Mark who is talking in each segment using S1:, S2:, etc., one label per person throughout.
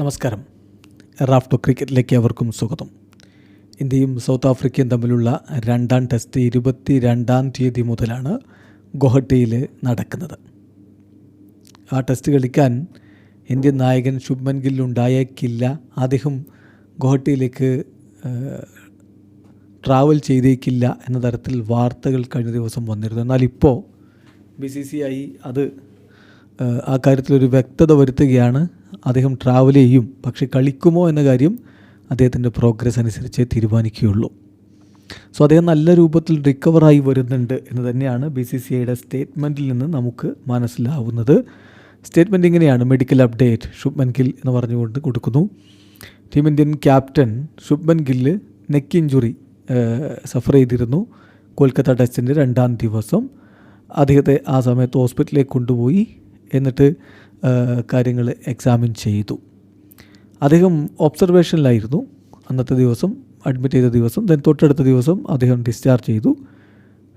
S1: നമസ്കാരം. റാഫ്റ്റോ ക്രിക്കറ്റിലേക്ക് അവർക്കും സ്വാഗതം. ഇന്ത്യയും സൗത്ത് ആഫ്രിക്കയും തമ്മിലുള്ള രണ്ടാം ടെസ്റ്റ് ഇരുപത്തി രണ്ടാം തീയതി മുതലാണ് ഗുവാഹട്ടിയിൽ നടക്കുന്നത്. ആ ടെസ്റ്റ് കളിക്കാൻ ഇന്ത്യൻ നായകൻ ശുഭ്മൻ ഗിൽ ഉണ്ടായേക്കില്ല. അദ്ദേഹം ഗുവാഹട്ടിയിലേക്ക് ട്രാവൽ ചെയ്തേക്കില്ല എന്ന തരത്തിൽ വാർത്തകൾ കഴിഞ്ഞ ദിവസം വന്നിരുന്നു. എന്നാൽ ഇപ്പോൾ ബി സി സി ഐ അത് ആ കാര്യത്തിലൊരു വ്യക്തത വരുത്തുകയാണ്. അദ്ദേഹം ട്രാവൽ ചെയ്യും പക്ഷെ കളിക്കുമോ എന്ന കാര്യം അദ്ദേഹത്തിന്റെ പ്രോഗ്രസ് അനുസരിച്ച് തീരുമാനിക്കുകയുള്ളൂ. സോ അദ്ദേഹം നല്ല രൂപത്തിൽ റിക്കവറായി വരുന്നുണ്ട് എന്ന് തന്നെയാണ് ബി സി സി ഐയുടെ സ്റ്റേറ്റ്മെന്റിൽ നിന്ന് നമുക്ക് മനസ്സിലാവുന്നത്. സ്റ്റേറ്റ്മെന്റ് ഇങ്ങനെയാണ് മെഡിക്കൽ അപ്ഡേറ്റ് ശുഭ്മൻ ഗിൽ എന്ന് പറഞ്ഞുകൊണ്ട് കൊടുക്കുന്നു. Team Indian captain Shubman Gill neck injury suffer ചെയ്തിരുന്നു കൊൽക്കത്ത ടെസ്റ്റിന്റെ രണ്ടാം ദിവസം. അദ്ദേഹത്തെ ആ സമയത്ത് ഹോസ്പിറ്റലിലേക്ക് കൊണ്ടുപോയി. എന്നിട്ട് കാര്യങ്ങൾ എക്സാമിൻ ചെയ്തു. അദ്ദേഹം ഒബ്സർവേഷനിലായിരുന്നു അന്നത്തെ ദിവസം അഡ്മിറ്റ് ചെയ്ത ദിവസം ദെൻ തൊട്ടടുത്ത ദിവസം അദ്ദേഹം ഡിസ്ചാർജ് ചെയ്തു.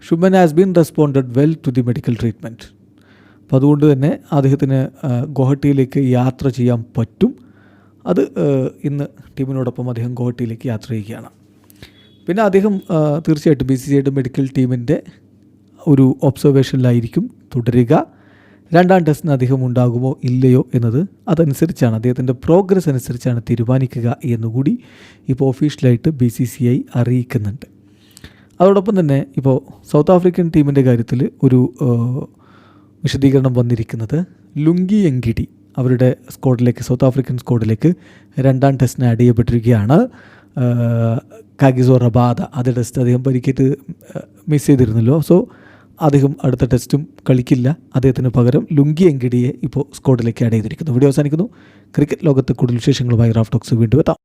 S1: Shubman has been responded well to the medical treatment അപ്പോൾ അതുകൊണ്ട് തന്നെ അദ്ദേഹത്തിന് ഗുവാഹട്ടിയിലേക്ക് യാത്ര ചെയ്യാൻ പറ്റും. അത് ഇന്ന് ടീമിനോടൊപ്പം അദ്ദേഹം ഗുവാഹട്ടിയിലേക്ക് യാത്ര ചെയ്യുകയാണ്. പിന്നെ അദ്ദേഹം തീർച്ചയായിട്ടും ബി സി സിയുടെ മെഡിക്കൽ ടീമിന്റെ ഒരു ഒബ്സർവേഷനിലായിരിക്കും തുടരുക. രണ്ടാം ടെസ്റ്റിന് അദ്ദേഹം ഉണ്ടാകുമോ ഇല്ലയോ എന്നത് അതനുസരിച്ചാണ് അദ്ദേഹത്തിന്റെ പ്രോഗ്രസ് അനുസരിച്ചാണ് തീരുമാനിക്കുക എന്നുകൂടി ഇപ്പോൾ ഒഫീഷ്യലായിട്ട് ബി സി സി ഐ അറിയിക്കുന്നുണ്ട്. അതോടൊപ്പം തന്നെ ഇപ്പോൾ സൗത്ത് ആഫ്രിക്കൻ ടീമിന്റെ കാര്യത്തിൽ ഒരു വിശദീകരണം വന്നിരിക്കുന്നത് ലുങ്കി എങ്കിടി അവരുടെ സ്ക്വാഡിലേക്ക് സൗത്ത് ആഫ്രിക്കൻ സ്ക്വാഡിലേക്ക് രണ്ടാം ടെസ്റ്റിന് ആഡ് ചെയ്യപ്പെട്ടിരിക്കുകയാണ്. കാഗിസോ റബാദ ആദ്യ ടെസ്റ്റ് അദ്ദേഹം പരിക്കേറ്റ് മിസ് ചെയ്തിരുന്നല്ലോ. സോ അദ്ദേഹം അടുത്ത ടെസ്റ്റും കളിക്കില്ല. അദ്ദേഹത്തിന് പകരം ലുങ്കി എങ്കിടിയെ ഇപ്പോൾ സ്കോഡിലേക്ക് ആഡ് ചെയ്തിരിക്കുന്നു. വീഡിയോ അവസാനിക്കുന്നു. ക്രിക്കറ്റ് ലോകത്ത് കൂടുതൽ വിശേഷങ്ങളുമായി റാഫ്റ്റോക്സ് വീണ്ടും എത്താം.